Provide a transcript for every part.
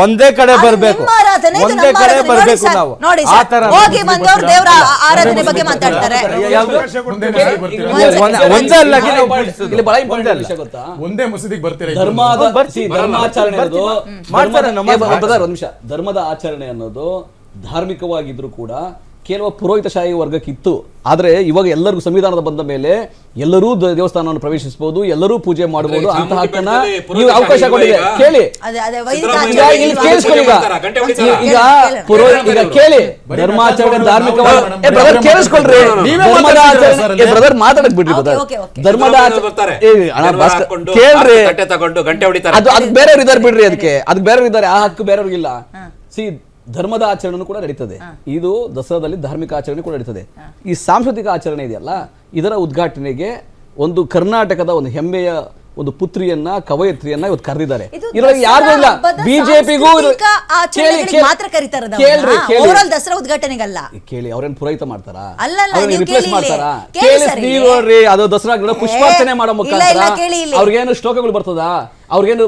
ಒಂದೇ ಕಡೆ ಬರಬೇಕು. ಒಂದೇ ಕಡೆ ಬರಬೇಕು ನಾವು. ನೋಡಿ ಆ ತರ ಹೋಗಿ ಬಂದವರು ದೇವರ ಆರಾಧನೆ ಬಗ್ಗೆ ಮಾತಾಡ್ತಾರೆ. ಒಂದೇ ಒಂದೇ ಅಲ್ಲ ಇಲ್ಲಿ ಬಹಳ ಒಂದೇ ಇಂಪಾರ್ಟೆಂಟ್ ಅಲ್ಲ. ವಿಷಯ ಗೊತ್ತಾ? ಒಂದೇ ಮಸೀದಿಗೆ ಬರ್ತೀರಾ ಧರ್ಮದ ಧರ್ಮಾಚರಣೆ ಅನ್ನೋದು ಮಾಡ್ತಾರೆ ನಮ್ಮ ಬ- ನಿಮಿಷ. ಧರ್ಮದ ಆಚರಣೆ ಅನ್ನೋದು ಧಾರ್ಮಿಕವಾಗಿದ್ರು ಕೂಡ ಕೇವಲ ಪುರೋಹಿತಶಾಹಿ ವರ್ಗಕ್ಕಿತ್ತು. ಆದರೆ ಇವಾಗ ಎಲ್ಲರಿಗೂ ಸಂವಿಧಾನದ ಬಂದ ಮೇಲೆ ಎಲ್ಲರೂ ದ- ದೇವಸ್ಥಾನವನ್ನು ಪ್ರವೇಶಿಸಬಹುದು ಎಲ್ಲರೂ ಪೂಜೆ ಮಾಡಬಹುದು ಅಂತ ಹಕ್ಕನ್ನ ನೀವು ಅವಕಾಶ ಕೊಟ್ಟಿದೆ. ಈಗ? ಕೇಳಿ. ಅದೇ ಅದೇ ಈಗ ಪುರೋಹಿತ ಈಗ. ಕೇಳಿ. ಧರ್ಮಾಚರಣೆ ಬ್ರದರ್ ಕೇಳಿಸ್ಕೊಳ್ರಿ? ಬ್ರದರ್ ಮಾತಾಡಕ್ ಬಿಡ್ರಿ ಬ್ರದರ್. ಧರ್ಮದ ಕೇಳ್ರಿ. ತಟ್ಟೆ ತಗೊಂಡು ಗಂಟೆ ಹೊಡಿತಾರೆ. ಅದು ಅದು ಬೇರೆಯವ್ರು ಇದಾರೆ ಬಿಡ್ರಿ ಅದಕ್ಕೆ ಅದಕ್ಕೆ ಬೇರೆಯವ್ರು ಇದ್ದಾರೆ. ಆ ಹಕ್ಕು ಬೇರೆಯವ್ರಿಗಿಲ್ಲ. ಸಿ ಧರ್ಮದ ಆಚರಣೆ ಕೂಡ ನಡೀತದೆ. ಇದು ದಸರಾದಲ್ಲಿ ಧಾರ್ಮಿಕ ಆಚರಣೆ ಕೂಡ ನಡೀತದೆ. ಈ ಸಾಂಸ್ಕೃತಿಕ ಆಚರಣೆ ಇದೆಯಲ್ಲ ಇದರ ಉದ್ಘಾಟನೆಗೆ ಒಂದು ಕರ್ನಾಟಕದ ಒಂದು ಹೆಮ್ಮೆಯ ಒಂದು ಪುತ್ರಿಯನ್ನ ಕವಯತ್ರಿಯನ್ನ ಇವತ್ತು ಕರೆದಿದ್ದಾರೆ. ಇದು ಇದ್ರೊಳಗೆ ಯಾರಿಗೂ ಇಲ್ಲ. ಬಿಜೆಪಿಗೂ ದಸರಾ ಉದ್ಘಾಟನೆಗಲ್ಲ? ಕೇಳಿ ಅವ್ರೇನ್ ಪುರೋಹಿತ ಮಾಡ್ತಾರಾ? ಕೇಳಿ ಮಾಡ್ತಾರಾ? ಕೇಳಿ ನೀವು. ನೋಡ್ರಿ ಅದು ದಸರಾ ಪುಷ್ಪಾರ್ಚನೆ ಮಾಡೋ ಮುಖಾಂತರ ಇಲ್ಲ, ಕೇಳಿ ಇಲ್ಲಿ. ಅವ್ರಿಗೇನು ಶ್ಲೋಕಗಳು ಬರ್ತದಾ? ಅವ್ರಿಗೇನು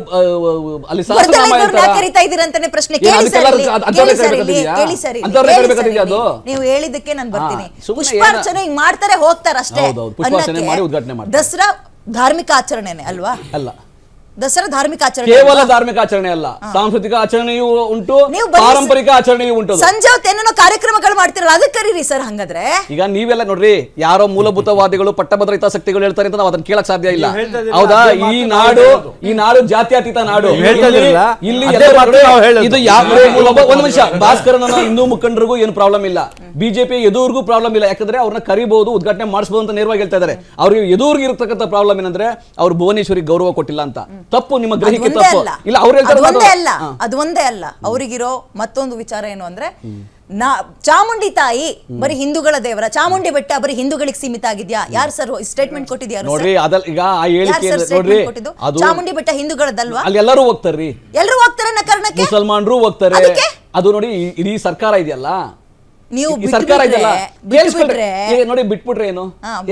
ಅಲ್ಲಿ? ನೀವು ಹೇಳಿದ್ದಕ್ಕೆ ನಾನು ಬರ್ತೀನಿ. ಪುಷ್ಪಾರ್ಚನೆ ಮಾಡ್ತಾರೆ ಹೋಗ್ತಾರೆ ಅಷ್ಟೇ. ಪುಷ್ಪಾರ್ಚನೆ ಮಾಡಿ ಉದ್ಘಾಟನೆ ಮಾಡ್ತಾರೆ. ದಸರಾ ಧಾರ್ಮಿಕ ಆಚರಣೆನೆ ಅಲ್ವಾ? ಅಲ್ಲ. ದಸರಾ ಧಾರ್ಮಿಕ ಆಚರಣೆ ಕೇವಲ ಧಾರ್ಮಿಕ ಆಚರಣೆ ಅಲ್ಲ ಸಾಂಸ್ಕೃತಿಕ ಆಚರಣೆಯೂ ಉಂಟು ನೀವು ಪಾರಂಪರಿಕ ಆಚರಣೆಯೂ ಉಂಟು. ಸಂಜೆ ಹೊತ್ತು ಏನೇನೋ ಕಾರ್ಯಕ್ರಮಗಳು ಮಾಡ್ತಿರಲ್ಲ ಅದಕ್ಕೆ ಕರೀರಿ ಸರ್ ಹಂಗಾದ್ರೆ. ಈಗ ನೀವೆಲ್ಲ ನೋಡ್ರಿ ಯಾರೋ ಮೂಲಭೂತವಾದಿಗಳು ಪಟ್ಟಭದ್ರ ಹಿತಾಸಕ್ತಿಗಳು ಹೇಳ್ತಾರೆ ಅಂತ ನಾವು ಅದನ್ನ ಕೇಳಕ್ ಸಾಧ್ಯ ಇಲ್ಲ. ನೀವು ಹೇಳ್ತಾ ಇದ್ದೀರಾ, ಹೌದಾ? ಅದೇ ಈ ಮಾತು ನಾವು ನಾಡು ಹೇಳೋದು. ಈ ನಾಡು ಜಾತ್ಯತೀತ ನಾಡು. ನೀವು ಹೇಳ್ತಾ ಇಲ್ಲಿ- ಇದ್ದೀರಲ್ಲ, ಇಲ್ಲಿ ಅದೇ ಎಲ್ಲ ಮಾತು ನೋಡಿ, ನಾವು ಹೇಳೋದು. ಇದು ಯಾವ ಒಂದು ನಿಮಿಷ ಭಾಸ್ಕರ ಭಾಸ್ಕರನ ಹಿಂದೂ ಮುಖಂಡರಿಗೂ ಏನು ಪ್ರಾಬ್ಲಮ್ ಇಲ್ಲ. ಬಿಜೆಪಿ ಎದುರಿಗೂ ಪ್ರಾಬ್ಲಮ್ ಇಲ್ಲ. ಯಾಕಂದ್ರೆ ಅವ್ರನ್ನ ಕರಿಬಹುದು ಉದ್ಘಾಟನೆ ಮಾಡಿಸಬಹುದು ಅಂತ ನೇರವಾಗಿ ಹೇಳ್ತಾ ಇದ್ದಾರೆ. ಅವ್ರಿಗೆ ಎದುರಿಗೆ ಇರತಕ್ಕಂತ ಪ್ರಾಬ್ಲಮ್ ಏನಂದ್ರೆ ಅವ್ರು ಭುವನೇಶ್ವರಿ ಗೌರವ ಕೊಟ್ಟಿಲ್ಲ ಅಂತ. ತಪ್ಪು ನಿಮ್ಮ ಗ್ರಹಿಕೆ ಒಂದೇ ತಪ್ಪು. ಅಲ್ಲ. ಇಲ್ಲ ಅವ್ರು ಹೇಳ್ತಾರೆ ಅದು ಒಂದೇ ಅಲ್ಲ. ಅದು ಒಂದೇ ಅಲ್ಲ. ಅವರಿಗಿರೋ ಮತ್ತೊಂದು ವಿಚಾರ ಏನು ಅಂದ್ರೆ ನಾ ಚಾಮುಂಡಿ ತಾಯಿ ಬರೀ ಹಿಂದೂಗಳ ದೇವರ ಚಾಮುಂಡಿ ಬೆಟ್ಟ ಬರೀ ಹಿಂದೂಗಳಿಗೆ ಸೀಮಿತ ಆಗಿದ್ಯಾ? ಯಾರು ಸರ್ ಸ್ಟೇಟ್ಮೆಂಟ್ ಕೊಟ್ಟಿದ್ಯಾ ನೋಡ್ರಿ ಅದಲ್ ಈಗ ಆ ಹೇಳಿಕೆ ನೋಡ್ರಿ ಕೊಟ್ಟಿದ್ದು? ಅದು ಚಾಮುಂಡಿ ಬೆಟ್ಟ ಹಿಂದೂಗಳದಲ್ವಾ ಅಲ್ಲಿ ಎಲ್ಲರೂ ಹೋಗ್ತಾರ್ರಿ. ಎಲ್ಲರೂ ಹೋಗ್ತಾರೆ ಕಾರಣಕ್ಕೆ? ಮುಸಲ್ಮಾನರು ಹೋಗ್ತಾರೆ. ಅದಕ್ಕೆ? ಅದು ನೋಡಿ ಇಡೀ ಸರ್ಕಾರ ಇದೆಯಲ್ಲ? ನೀವು ಸರ್ಕಾರ ಇದೆಯಲ್ಲ? ಏ, ನೋಡಿ ಬಿಟ್ಬಿಟ್ರೆ ಏನು.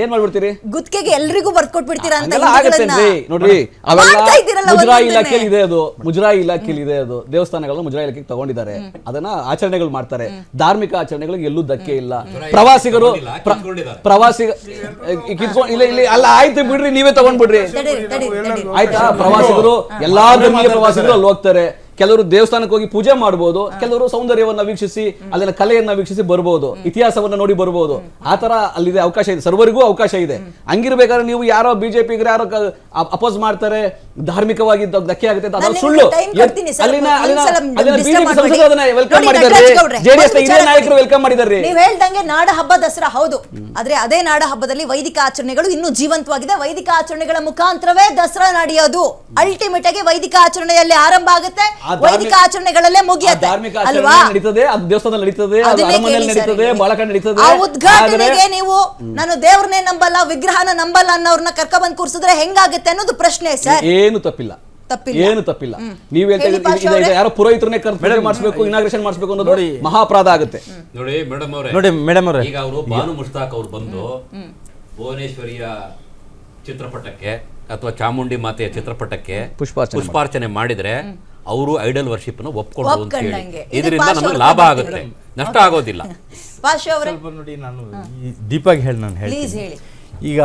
ಏನ್ ಮಾಡ್ಬಿಡ್ತೀರಿ? ಗುತ್ತಿಗೆಗೆ ಎಲ್ರಿಗೂ ಬರ್ಕೊಟ್ಬಿಡ್ತೀರಾ ಅಂತ. ಆಗತ್ತೇನ್ರಿ ನೋಡ್ರಿ ಅವೆಲ್ಲ ಒಂದೊಂದನ್ನೇ. ಇಲಾಖೆಯಲ್ಲಿ ಇದೆ ಅದು. ಮುಜರಾಯಿ ಇಲಾಖೆಯಲ್ಲಿ ಇದೆ ಅದು. ದೇವಸ್ಥಾನಗಳನ್ನ ಮುಜರಾಯಿ ಇಲಾಖೆಗೆ ತಗೊಂಡಿದ್ದಾರೆ. ಅದನ್ನ ಆಚರಣೆಗಳು ಮಾಡ್ತಾರೆ. ಧಾರ್ಮಿಕ ಆಚರಣೆಗಳಿಗೆ ಎಲ್ಲೂ ಧಕ್ಕೆ ಇಲ್ಲ. ಪ್ರವಾಸಿಗರು ಪ್ರವಾಸಿ ಕಿತ್ಕೊಂಡ್ ಇಲ್ಲ ಇಲ್ಲಿ ಅಲ್ಲ ಆಯ್ತು ಬಿಡ್ರಿ ನೀವೇ ತಗೊಂಡ್ಬಿಡ್ರಿ. ಆಯ್ತಾ? ಪ್ರವಾಸಿಗರು ಎಲ್ಲಾ ಧರ್ಮೀಯ ಪ್ರವಾಸಿಗರು ಅಲ್ಲಿ ಹೋಗ್ತಾರೆ. ಕೆಲವರು ದೇವಸ್ಥಾನಕ್ಕೆ ಹೋಗಿ ಪೂಜೆ ಮಾಡಬಹುದು ಕೆಲವರು ಸೌಂದರ್ಯವನ್ನ ವೀಕ್ಷಿಸಿ ಅಲ್ಲಿನ ಕಲೆಯನ್ನ ವೀಕ್ಷಿಸಿ ಬರಬಹುದು ಇತಿಹಾಸವನ್ನ ನೋಡಿ ಬರಬಹುದು ಆ ತರ ಅಲ್ಲಿದೆ ಅವಕಾಶ ಇದೆ ಸರ್ವರಿಗೂ ಅವಕಾಶ ಇದೆ. ಹಂಗಿರ್ಬೇಕಾದ್ರೆ ನೀವು ಯಾರೋ ಬಿಜೆಪಿ ಯಾರೋ ಅಪೋಸ್ ಮಾಡ್ತಾರೆ ಧಾರ್ಮಿಕವಾಗಿ ಧಕ್ಕೆ ಆಗುತ್ತೆ ಸುಳ್ಳು. ಅಲ್ಲಿನ ಬಿಜೆಪಿ ಸಂಸದರು ಅದನ್ನ ವೆಲ್ಕಮ್ ಮಾಡಿದ್ದಾರೆ. ಜೆಡಿಎಸ್ ಹಿರಿಯ ನಾಯಕರು. ವೆಲ್ಕಮ್ ಮಾಡಿದ್ದಾರೆ. ನೀವು ಹೇಳ್ದಂಗೆ ನಾಡ ಹಬ್ಬ ದಸರಾ ಹೌದು. ಆದ್ರೆ ಅದೇ ನಾಡ ಹಬ್ಬದಲ್ಲಿ ವೈದಿಕ ಆಚರಣೆಗಳು ಇನ್ನೂ ಜೀವಂತವಾಗಿದೆ. ವೈದಿಕ ಆಚರಣೆಗಳ ಮುಖಾಂತರವೇ ದಸರಾ ನಡೆಯೋದು. ಅಲ್ಟಿಮೇಟ್ ಆಗಿ ವೈದಿಕ ಆಚರಣೆಯಲ್ಲಿ ಆರಂಭ ಆಗುತ್ತೆ. ವೈದಿಕ ಆಚರಣೆಗಳಲ್ಲೇ ಮುಗಿಯುತ್ತೆ ಧಾರ್ಮಿಕ ಅಲ್ವಾ? ನಡೀತದೆ ಅದು ದೇವಸ್ಥಾನದಲ್ಲಿ ನಡೀತದೆ ಅರಮನೆಯಲ್ಲಿ ನಡೀತದೆ. ಬಾಳಕ ನಡೀತದೆ. ಆ ಉದ್ಘಾಟನೆಗೆ ನೀವು ನಾನು ದೇವ್ರನ್ನೇ ನಂಬಲ್ಲ ವಿಗ್ರಹನ ನಂಬಲ್ಲ ಅನ್ನೋರ್ನ ಕರ್ಕ ಬಂದ್ ಕೂರ್ಸಿದ್ರೆ ಹೆಂಗಾಗುತ್ತೆ ಅನ್ನೋದು ಪ್ರಶ್ನೆ ಸರ್. ಏನು ತಪ್ಪಿಲ್ಲ. ತಪ್ಪಿಲ್ಲ. ಏನು ತಪ್ಪಿಲ್ಲ. ನೀವು ಹೇಳ್ತಾ ಯಾರು ಪುರೋಹಿತರನ್ನೇ ಕರ್ಕೊಂಡು ಮಾಡಿಸ್ಬೇಕು ಇನಾಗ್ರೇಷನ್ ಮಾಡಿಸ್ಬೇಕು ಅನ್ನೋದು ನೋಡಿ. ಮಹಾಪರಾಧ ಆಗುತ್ತೆ. ನೋಡಿ ಮೇಡಮ್ ಅವರೇ. ನೋಡಿ ಮೇಡಮ್ ಅವರೇ. ಈಗ ಅವರು ಭಾನು ಮುಷ್ತಾಕ್ ಅವರು ಬಂದು ಭುವನೇಶ್ವರಿಯ ಚಿತ್ರಪಟಕ್ಕೆ ಅಥವಾ ಚಾಮುಂಡಿ ಮಾತೆಯ ಚಿತ್ರಪಟಕ್ಕೆ ಪುಷ್ಪಾರ್ಚನೆ ಮಾಡಿದ್ರೆ ಅವರು ಐಡಲ್ ವರ್ಷಿಪ್ ಅನ್ನು ಒಪ್ಕೊಂಡು ಅಂತ ಹೇಳಿ. ಇದರಿಂದ ನಮಗೆ ಲಾಭ ಆಗುತ್ತೆ. ನಷ್ಟ ಆಗೋದಿಲ್ಲ. ಸ್ವಲ್ಪ ನೋಡಿ ನಾನು ದೀಪಾಗಿ ಹೇಳಿ ನಾನು ಹೇಳಿ. ಈಗ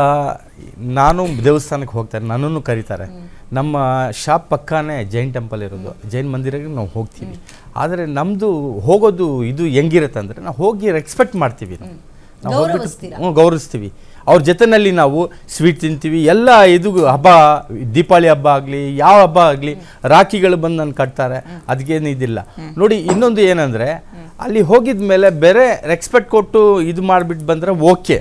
ನಾನು ದೇವಸ್ಥಾನಕ್ಕೆ ಹೋಗ್ತಾರೆ ನನ್ನನ್ನು ಕರೀತಾರೆ. ನಮ್ಮ ಶಾಪ್ ಪಕ್ಕನೇ ಜೈನ್ ಟೆಂಪಲ್ ಇರೋದು. ಜೈನ್ ಮಂದಿರಕ್ಕೆ ನಾವು ಹೋಗ್ತೀವಿ. ಆದರೆ ನಮ್ಮದು ಹೋಗೋದು ಇದು ಹೆಂಗಿರುತ್ತೆ ಅಂದರೆ ನಾವು ಹೋಗಿ ರೆಸ್ಪೆಕ್ಟ್ ಮಾಡ್ತೀವಿ ನಾವು ಹೋಗ್ಬಿಟ್ಟು ಗೌರವಿಸ್ತೀವಿ. ಅವ್ರ ಜೊತೆಯಲ್ಲಿ ನಾವು ಸ್ವೀಟ್ ತಿಂತೀವಿ. ಎಲ್ಲ ಇದು ಹಬ್ಬ ದೀಪಾವಳಿ ಹಬ್ಬ ಆಗಲಿ ಯಾವ ಹಬ್ಬ ಆಗಲಿ ರಾಖಿಗಳು ಬಂದು ನಾನು ಕಟ್ತಾರೆ. ಅದಕ್ಕೇನು ಇದಿಲ್ಲ. ನೋಡಿ ಇನ್ನೊಂದು ಏನಂದರೆ ಅಲ್ಲಿ ಹೋಗಿದ ಮೇಲೆ ಬೇರೆ ರೆಸ್ಪೆಕ್ಟ್ ಕೊಟ್ಟು ಇದು ಮಾಡಿಬಿಟ್ಟು ಬಂದರೆ ಓಕೆ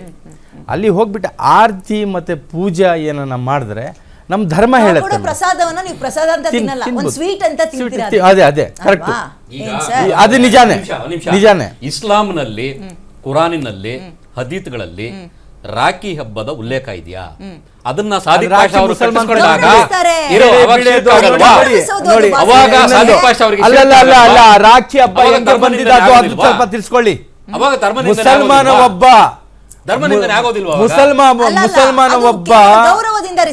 ಅಲ್ಲಿ ಹೋಗ್ಬಿಟ್ಟು ಆರತಿ ಮತ್ತು ಪೂಜಾ ಏನನ್ನ ಮಾಡಿದ್ರೆ ನಮ್ಮ ಧರ್ಮ ಹೇಳುತ್ತೆ ಪ್ರಸಾದವನ್ನ ನೀವು ಪ್ರಸಾದ ಅಂತ ತಿನ್ನಲ್ಲ. ಒಂದ್ ತಿನ್ಬೋದು. ಸ್ವೀಟ್ ಅಂತ ತಿಂತೀರಾ ತಿ- ಅದೇ, ಅದೇ, ಕರೆಕ್ಟ್ ಅದು ನಿಜಾನೇ. ನಿಜಾನೇ. ಇಸ್ಲಾಂನಲ್ಲಿ ಕುರಾನಿನಲ್ಲಿ ಹದೀತ್ಗಳಲ್ಲಿ ರಾಖಿ ಹಬ್ಬದ ಉಲ್ಲೇಖ ಇದೆಯಾ? ಅದನ್ನ ಸಾದಿಕ್ ಅವರು ಕಟ್ಟಿಸ್ಕೊಂಡಾಗ ಇರೋ ಆಗಲ್ವಾ? ನೋಡಿ, ಅವಾಗ ಸಾದಿಕ್ ಅವರಿಗೆ ಅಲ್ಲ ಅಲ್ಲ ಅಲ್ಲ ಅಲ್ಲ ರಾಖಿ ಹಬ್ಬ ಅವಾಗ ಹೆಂಗೆ ಧರ್ಮನಿಂದನೆ ಅದು ಅದು ಸ್ವಲ್ಪ ತಿಳ್ಸ್ಕೊಳ್ಳಿ ಅವಾಗ ಮುಸಲ್ಮಾನ? ಒಬ್ಬ. ಆಗೋದಿಲ್ವಾ? ಮುಸಲ್ಮಾನ ಅಲ್ಲ, ಅಲ್ಲ, ಮುಸಲ್ಮಾನ ಒಬ್ಬ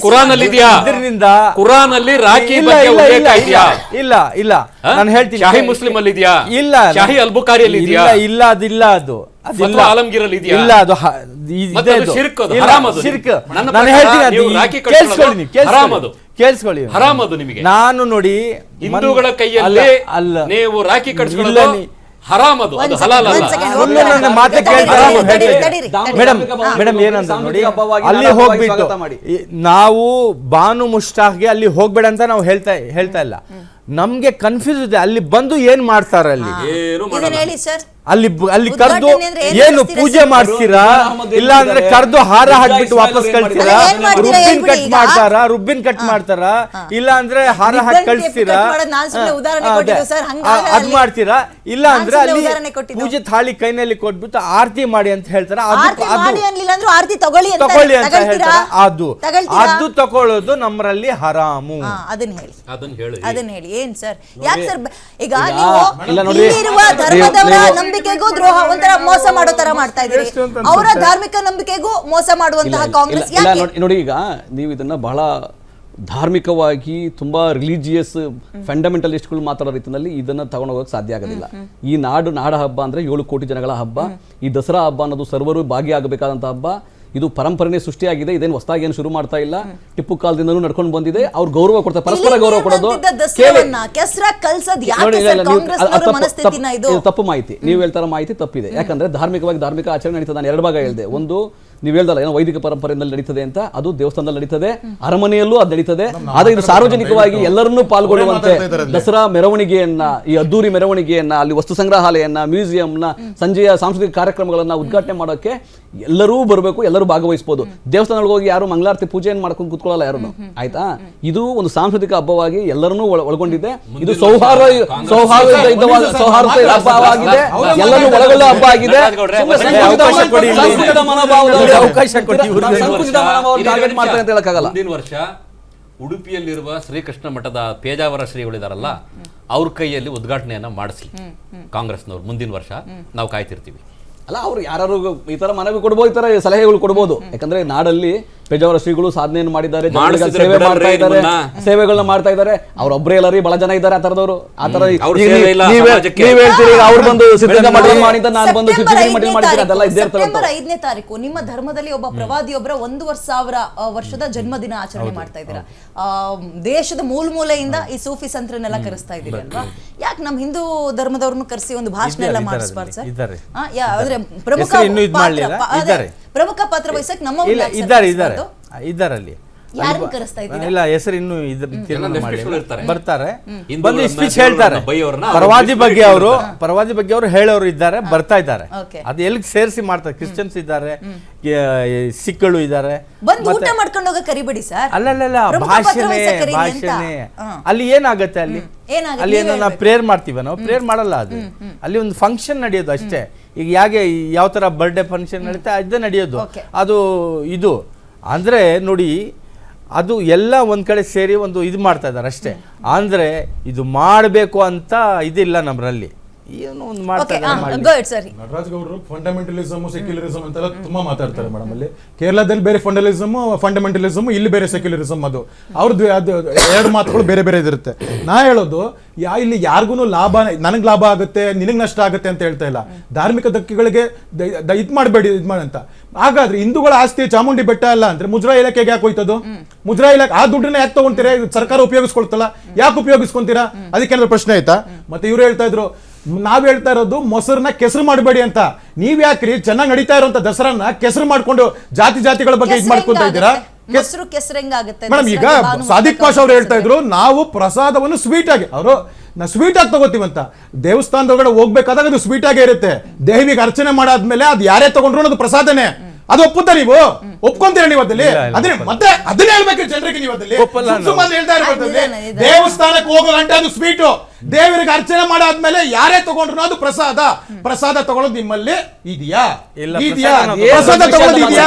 ಕುರಾನ್ ಅಲ್ಲಿ ಇದೆಯಾ ಇದರಿಂದ ಕುರಾನ್ ಅಲ್ಲಿ ರಾಖಿ ಇಲ್ಲ, ಬಗ್ಗೆ ಇಲ್ಲ, ಉಲ್ಲೇಖ ಇಲ್ಲ, ಇದೆಯಾ? ಇಲ್ಲ ಇಲ್ಲ. ನಾನು ಹೇಳ್ತೀನಿ ಶಾಹಿ ಮುಸ್ಲಿಂ ಅಲ್ಲಿ ಇದೆಯಾ? ಇಲ್ಲ ಶಾಹಿ ಅಲ್ ಬುಖಾರಿಯಲ್ಲಿ ಇದೆಯಾ? ಇಲ್ಲ ಇಲ್ಲ ಅದಿಲ್ಲ ಅದು. ಇಲ್ಲ ಅದು ಹ- ಅದು. ಅದು. ಅದು, ಇಲ್ಲ, ಅದು. ಶಿರ್ಕ್. ನಾನು ಹೇಳ್ತೀನಿ ಕೇಳಿಸ್ಕೊಳ್ಳಿ ನೀವು, ಅದು. ಕೇಳಿಸ್ಕೊಳ್ಳಿ ಹರಾಮ್ ಅದು ನಿಮಗೆ. ನಾನು ನೋಡಿ ಹಿಂದೂಗಳ ಕೈಯಲ್ಲಿ ಅಲ್ಲ ನೀವು ರಾಖಿ ಕಟ್ಸ್ಕೊಳ್ಳೋದು ನೀ- ಹರಾಮ್ ಅದು ಒಂದ್ ಹಲಾಲ್ ಅಲ್ಲ. ಮಾತೆ. ಮೇಡಮ್ ಮೇಡಮ್ ಏನಂತ ನೋಡಿ ಅಲ್ಲಿ ಹೋಗ್ಬಿಟ್ಟು ಸ್ವಾಗತ ಮಾಡಿ. ನಾವು ಬಾನು ಮುಷ್ಟಾಗೆ ಅಲ್ಲಿ ಹೋಗ್ಬೇಡ ಅಂತ ನಾವು ಹೇಳ್ತಾ ಹೇಳ್ತಾ ಇಲ್ಲ. ನಮ್ಗೆ ಕನ್ಫ್ಯೂಸ್ ಇದೆ ಅಲ್ಲಿ ಬಂದು ಏನ್ ಮಾಡ್ತಾರೆ ಅಲ್ಲಿ? ಏನು ಹೇಳಿ ಸರ್ ಅಲ್ಲಿ ಅಲ್ಲಿ ಕರ್ದು ಏನು ಪೂಜೆ ಮಾಡ್ತೀರಾ? ಇಲ್ಲ ಅಂದ್ರೆ? ಕರೆದು ಹಾರ ಹಾಕ್ಬಿಟ್ಟು ವಾಪಸ್? ಕಳ್ತೀರಾ? ರುಬ್ಬಿನ್ ಕಟ್ ಮಾಡ್ತಾರ? ರುಬ್ಬಿನ್ ಕಟ್ ಮಾಡ್ತಾರಾ? ಇಲ್ಲ ಅಂದ್ರೆ ಹಾರ ಹಾಕಿ ಕಳ್ಸ್ತೀರಾ? ಅದೇ. ಮಾಡ್ತೀರಾ? ಇಲ್ಲ ಅಂದ್ರೆ ಅಲ್ಲಿ ಪೂಜೆ ಥಾಳಿ ಕೈನಲ್ಲಿ ಕೊಟ್ಬಿಟ್ಟು ಆರತಿ ಮಾಡಿ ಅಂತ ಹೇಳ್ತಾರ. ಆರತಿ ತಗೊಳ್ಳಿ ಅಂತ ತಗೊಳ್ಳಿ ಅಂತ ಹೇಳ್ತಾರ. ಅದು. ಅದು ತಗೊಳ್ಳೋದು ನಮ್ಮರಲ್ಲಿ ಹರಾಮು. ಅದನ್ನ ಹೇಳಿ. ಅದನ್ನ ಹೇಳಿ. ಅದನ್ನ ಹೇಳಿ. ಏನ್ ಸರ್? ಯಾಕೆ ಸರ್ ಈಗ ನೀವು ಇಲ್ಲ ನೋಡಿ, ಇಲ್ಲಿರುವ ಧರ್ಮದವರ ನೀವು- ನಂಬಿಕೆಗೂ ದ್ರೋಹ ಒಂಥರ ಮೋಸ ಮಾಡೋ ತರ ಮಾಡ್ತಾ ಇದ್ದೀರಿ. ಅವರ ಧಾರ್ಮಿಕ ನಂಬಿಕೆಗೂ ಮೋಸ ಮಾಡುವಂತಹ ಕಾಂಗ್ರೆಸ್ ಯಾಕೆ? ನೋಡಿ- ಈಗ ನೀವು ಇದನ್ನ ಬಹಳ ಧಾರ್ಮಿಕವಾಗಿ ತುಂಬಾ ರಿಲಿಜಿಯಸ್ ಫಂಡಮೆಂಟಲಿಸ್ಟ್ಗಳು ಮಾತಾಡೋ ರೀತಿಯಲ್ಲಿ ಇದನ್ನ ತಗೊಂಡು ಹೋಗಕ್ಕೆ ಸಾಧ್ಯ ಆಗೋದಿಲ್ಲ. ಈ ನಾಡು ನಾಡ ಹಬ್ಬ ಅಂದ್ರೆ ಏಳು ಕೋಟಿ ಜನಗಳ ಹಬ್ಬ. ಈ ದಸರಾ ಹಬ್ಬ ಅನ್ನೋದು ಸರ್ವರು ಭಾಗಿಯಾಗಬೇಕಾದಂತಹ ಹಬ್ಬ. ಇದು ಪರಂಪರೆನೇ ಸೃಷ್ಟಿಯಾಗಿದೆ ಇದೇನು ಹೊಸದಾಗಿ ಏನು ಶುರು ಮಾಡ್ತಾ ಇಲ್ಲ. ಟಿಪ್ಪು ಕಾಲದಿಂದಲೂ ನಡ್ಕೊಂಡು ಬಂದಿದೆ ಅವ್ರು ಗೌರವ ಕೊಡ್ತಾರೆ ಪರಸ್ಪರ ಗೌರವ ಕೊಡೋದು. ತಪ್ಪು ಮಾಹಿತಿ. ನೀವು ಹೇಳ್ತಾರ ಮಾಹಿತಿ ತಪ್ಪಿದೆ. ಯಾಕಂದ್ರೆ ಧಾರ್ಮಿಕವಾಗಿ ಧಾರ್ಮಿಕ ಆಚರಣೆ ನಡೀತದೆ. ನಾನು ಎರಡು ಭಾಗ ಹೇಳಿದೆ. ಒಂದು ನೀವು ಹೇಳ್ದಲ್ಲ ಏನೋ ವೈದಿಕ ಪರಂಪರೆಯಲ್ಲಿ ನಡೀತದೆ ಅಂತ ಅದು ದೇವಸ್ಥಾನದಲ್ಲಿ ನಡೀತದೆ ಅರಮನೆಯಲ್ಲೂ ಅದು ನಡೀತದೆ. ಆದ್ರೆ ಇದು ಸಾರ್ವಜನಿಕವಾಗಿ ಎಲ್ಲರನ್ನೂ ಪಾಲ್ಗೊಳ್ಳುವಂತೆ. ದಸರಾ ಮೆರವಣಿಗೆಯನ್ನ ಈ ಅದ್ದೂರಿ ಮೆರವಣಿಗೆಯನ್ನ ಅಲ್ಲಿ ವಸ್ತು ಸಂಗ್ರಹಾಲಯನ್ನ ಮ್ಯೂಸಿಯಂನ ಸಂಜೆಯ ಸಾಂಸ್ಕೃತಿಕ ಕಾರ್ಯಕ್ರಮಗಳನ್ನ ಉದ್ಘಾಟನೆ ಮಾಡೋಕೆ ಎಲ್ಲರೂ ಬರಬೇಕು ಎಲ್ಲರೂ ಭಾಗವಹಿಸಬಹುದು ದೇವಸ್ಥಾನಗಳಿಗೆ ಹೋಗಿ ಯಾರು ಮಂಗಳಾರತಿ ಪೂಜೆಯನ್ನು ಮಾಡ್ಕೊಂಡು ಕುತ್ಕೊಳ್ಳಲ್ಲ ಯಾರು ಆಯ್ತಾ? ಇದು ಒಂದು ಸಾಂಸ್ಕೃತಿಕ ಹಬ್ಬವಾಗಿ ಎಲ್ಲರನ್ನೂ ಒಳ- ಒಳಗೊಂಡಿದೆ. ಇದು ಸೌಹಾರ್ದ ಸೌಹಾರ್ದ ಸೌಹಾರ್ದ ಹಬ್ಬವಾಗಿದೆ ಎಲ್ಲರೂ ಒಳಗೊಳ್ಳೋ ಹಬ್ಬ ಆಗಿದೆ. ಮನೋಭಾವದ ಅವಕಾಶ ಕೊಡಿ ಇವ್ರಿಗೆ. ಸಂಕುಚಿತ ಮನೋಭಾವವನ್ನು ಟಾರ್ಗೆಟ್ ಮಾಡ್ತಾರೆ ಅಂತ ಹೇಳಕ್ಕಾಗಲ್ಲ. ಮುಂದಿನ ವರ್ಷ ಉಡುಪಿಯಲ್ಲಿರುವ ಶ್ರೀಕೃಷ್ಣ ಮಠದ ಪೇಜಾವರ ಶ್ರೀಗಳಿದಾರಲ್ಲ ಅವ್ರ ಕೈಯಲ್ಲಿ ಉದ್ಘಾಟನೆಯನ್ನ ಮಾಡಿಸಿ. ಕಾಂಗ್ರೆಸ್ನವ್ರು ಮುಂದಿನ ವರ್ಷ ನಾವು ಕಾಯ್ತಿರ್ತೀವಿ. ಅಲ್ಲ ಅವ್ರು ಯಾರು ಈ ತರ ಮನವಿ ಕೊಡ್ಬೋದು ಈ ತರ ಸಲಹೆಗಳು ಕೊಡ್ಬೋದು. ಯಾಕಂದ್ರೆ ನಾಡಲ್ಲಿ ಪೇಜಾವರ ಶ್ರೀಗಳು ಸಾಧನೆಯನ್ನು ಮಾಡಿದ್ದಾರೆ ಜನಗಳಿಗೆ ಸೇವೆ ಮಾಡ್ತಾ ಇದ್ದಾರೆ. ಸೇವೆಗಳನ್ನ ಮಾಡ್ತಾ ಇದ್ದಾರೆ. ಅವ್ರೊಬ್ಬರೇ ಎಲ್ಲ ರೀ ಬಹಳ ಜನ ಇದ್ದಾರೆ ಆ ತರದವರು ಆ ತರ ಅವ್ರ ನೀವ್- ಹೇಳ್ತೀರಿ ಬಂದು ಸಿದ್ಧಗಂಗಾ ಮಠದಲ್ಲಿ ನಾನು ಬಂದು ಸೆಪ್ಟೆಂಬರ್ ಸಿದ್ಧಗಂಗಾ ಮಠದಲ್ಲಿ ಮಾಡ್ತೀನಿ ಅದೆಲ್ಲ ಇದ್ದೇ ಇರ್ತವೆ ಸೆಪ್ಟೆಂಬರ್ ಐದನೇ ತಾರೀಕು ನಿಮ್ಮ ಧರ್ಮದಲ್ಲಿ ಒಬ್ಬ ಪ್ರವಾದಿಯೊಬ್ಬರ ಒಂದೂವರೆ ಸಾವಿರ ವರ್ಷದ ಜನ್ಮದಿನ ಆಚರಣೆ ಮಾಡ್ತಾ ಇದ್ದೀರಾ. ಆ, ದೇಶದ ಮೂಲ ಮೂಲೆಯಿಂದ ಈ ಸೂಫಿ ಸಂತರನ್ನೆಲ್ಲ ಕರೆಸ್ತಾ ಇದ್ದೀರಿ ಅಲ್ವಾ? ಯಾಕೆ ನಮ್ಮ ಹಿಂದೂ ಧರ್ಮದವ್ರನ್ನ ಕರೆಸಿ ಒಂದು ಭಾಷಣ ಎಲ್ಲ ಮಾಡಿಸ್ಬಾರ್ದು ಸರ್? ಅಂದ್ರೆ ಪ್ರಮುಖ ಪ್ರಮುಖ ಪಾತ್ರ ವಹಿಸಕ್ ನಮ್ಮ ಇದ್ದಾರೆ ಇದ್ದಾರೆ. ಇದ್ದಾರೆ ಅಲ್ಲಿ ಯಾರನ್ನ ಕರೆಸ್ತಾ ಇದ್ದೀರಾ? ಇಲ್ಲ ಹೆಸರು ಇನ್ನು ಇದ್ರ ತೀರ್ಮಾನ ಎಲ್ಲ ಮಾಡಿಲ್ಲ. ನೆಫ್ಟಿಸ್ಟ್ಗಳು ಇರ್ತಾರೆ. ಬರ್ತಾರೆ. ಬಂದು ಸ್ಪೀಚ್ ದೇವರನ್ನ, ಹೇಳ್ತಾರೆ. ಪರವಾದಿ ಬಗ್ಗೆ ಅವರು ಪರವಾದಿ ಬಗ್ಗೆ ಅವರು ಹೇಳೋರು ಇದ್ದಾರೆ ಬರ್ತಾ ಇದ್ದಾರೆ. Okay. ಅದು ಎಲ್ಲಿ ಸೇರಿಸಿ ಮಾಡ್ತಾರೆ? ಕ್ರಿಶ್ಚಿಯನ್ಸ್ ಇದ್ದಾರೆ ಸಿಖ್ಗಳು ಇದ್ದಾರೆ. ಬಂದು ಊಟ ಮಾಡ್ಕೊಂಡು ಹೋಗಕ್ ಕರಿಬೇಡಿ ಸರ್. ಅಲ್ಲಲ್ಲ ಪ್ರಮುಖ ಪಾತ್ರ ಭಾಷಣೆ ವಹಿಸಕ್ ಕರೀರಿ ಅಂತ. ಭಾಷಣೆ ಹಾ. ಅಲ್ಲಿ ಏನಾಗತ್ತೆ ಅಲ್ಲಿ? ಏನಾಗತ್ತೆ? ಅಲ್ಲಿ ನೀವೇ ಏನೋ ನಾವು. ಪ್ರೇಯರ್ ಮಾಡ್ತೀವ ನಾವು ಪ್ರೇಯರ್ ಮಾಡಲ್ಲ ಅದು. ಅಲ್ಲಿ ಒಂದು ಫಂಕ್ಷನ್ ನಡೆಯೋದು ಅಷ್ಟೇ. ಈಗ ಯಾಕೆ ಯಾವ ತರ ಬರ್ಡೇ ಫಂಕ್ಷನ್ ನಡೀತಾ ಅದೇ ನಡೆಯೋದು. Okay. ಅದು ಇದು. ಅಂದ್ರೆ ನೋಡಿ ಅದು ಎಲ್ಲ ಒಂದು ಕಡೆ ಸೇರಿ ಒಂದು ಇದು ಮಾಡ್ತಾ ಇದ್ದಾರೆ ಅಷ್ಟೇ. ಅಂದರೆ ಇದು ಮಾಡಬೇಕು ಅಂತ ಇದಿಲ್ಲ ನಮ್ಮರಲ್ಲಿ ಏನೋ ಒಂದು ಮಾಡ್ತಾರೆ ಸರ್ ನಟರಾಜ್ ಗೌಡರು ಫಂಡಮೆಂಟಲಿಸಮ್ ಸೆಕ್ಯುಲರಿಸಮ್ ಅಂತೆಲ್ಲ ತುಂಬಾ ಮಾತಾಡ್ತಾರೆ ಮೇಡಮ್ ಅಲ್ಲಿ. ಕೇರಳದಲ್ಲಿ ಬೇರೆ ಫಂಡಲಿಸಮ್ ಫಂಡಮೆಂಟಲಿಸಮ್ ಇಲ್ಲಿ ಬೇರೆ ಸೆಕ್ಯುಲರಿಸಮ್ ಅದು. ಅವ್ರದ್ದು ಅದು ಎರಡು ಮಾತುಗಳು ಬೇರೆ ಬೇರೆ ಇದಿರುತ್ತೆ ನಾ ಹೇಳೋದು ಯಾ ಇಲ್ಲಿ ಯಾರಿಗೂ ಲಾಭ ನನಗೆ ಲಾಭ ಆಗುತ್ತೆ ನಿನಗೆ ನಷ್ಟ ಆಗುತ್ತೆ ಅಂತ ಹೇಳ್ತಾ ಇಲ್ಲ. ಧಾರ್ಮಿಕ ಧಕ್ಕೆಗಳಿಗೆ ಇದ್ ಮಾಡಬೇಡಿ ಇದ್ ಮಾಡಿ ಅಂತ. ಹಾಗಾದ್ರೆ ಹಿಂದೂಗಳ ಆಸ್ತಿ ಚಾಮುಂಡಿ ಬೆಟ್ಟ ಅಲ್ಲ ಅಂದ್ರೆ ಮುಜ್ರಾ ಇಲಾಖೆಗೆ ಯಾಕೆ ಹೋಯ್ತದು? ಮುಜ್ರಾ ಇಲಾಖೆ ಆ ದುಡ್ಡನ್ನ ಯಾಕೆ ತಗೊಂತೀರಾ? ಇದು ಸರ್ಕಾರ ಉಪಯೋಗಿಸ್ಕೊಳ್ತಲ್ಲ. ಯಾಕೆ ಉಪಯೋಗಿಸ್ಕೊಂತೀರಾ? ಅದಕ್ಕೆ ಪ್ರಶ್ನೆ ಆಯ್ತಾ? ಮತ್ತೆ ಇವ್ರು ಹೇಳ್ತಾ ಇದ್ರು ನಾವ್ ಹೇಳ್ತಾ ಇರೋದು ಮೊಸರನ್ನ ಕೆಸರು ಮಾಡಬೇಡಿ ಅಂತ. ನೀವ್ ಯಾಕ್ರಿ ಚೆನ್ನಾಗಿ ನಡೀತಾ ಇರುವಂತ ದಸರನ್ನ ಕೆಸರು ಮಾಡ್ಕೊಂಡು ಜಾತಿ ಜಾತಿಗಳ ಬಗ್ಗೆ ಇದು ಮಾಡ್ಕೊಂತ ಇದ್ದೀರಾ? ಕೆಸರು ಕೆಸರಂಗಾಗುತ್ತೆ ಮೇಡಮ್ ಈಗ ಸಾದಿಕ್ ಪಾಷ್ ಅವ್ರು ಹೇಳ್ತಾ ಇದ್ರು ನಾವು ಪ್ರಸಾದವನ್ನು ಸ್ವೀಟ್ ಆಗಿ ಅವರು ನಾ ಸ್ವೀಟ್ ಆಗಿ ತಗೋತೀವಂತ ದೇವಸ್ಥಾನದೊಳಗಡೆ ಹೋಗ್ಬೇಕಾದಾಗ ಅದು ಸ್ವೀಟ್ ಆಗೇ ಇರುತ್ತೆ. ದೇವಿಗೆ ಅರ್ಚನೆ ಮಾಡಾದ್ಮೇಲೆ ಅದು ಯಾರೇ ತಗೊಂಡ್ರು ಅದು ಪ್ರಸಾದನೇ. ಅದು ಒಪ್ಪುತ್ತಾ ನೀವು? ಒಪ್ಕೊಂತೀರಾ ನೀವು ಅದಲ್ಲಿ ಅದನ್ನೇ ಮತ್ತೆ ಅದನ್ನೇ ಹೇಳ್ಬೇಕು ಜನರಿಗೆ ನೀವು ಅದಲ್ಲಿ ಸುಮ್ಮನೆ ಹೇಳ್ತಾ ನಿಧಾನ. ದೇವಸ್ಥಾನಕ್ಕೆ ಹೋಗೋ ಗಂಟೆ ಅದು ಸ್ವೀಟ್. ದೇವರಿಗೆ ಅರ್ಚನೆ ಮಾಡಾದ್ಮೇಲೆ ಯಾರೇ ತಗೊಂಡ್ರು ಅದು ಪ್ರಸಾದ. ಪ್ರಸಾದ ತಗೊಳ್ಳೋದು ನಿಮ್ಮಲ್ಲಿ ಇದೆಯಾ? ಇಲ್ಲ, ಇದೆಯಾ? ಪ್ರಸಾದ ತಗೊಳ್ಳೋದು ಇದೆಯಾ?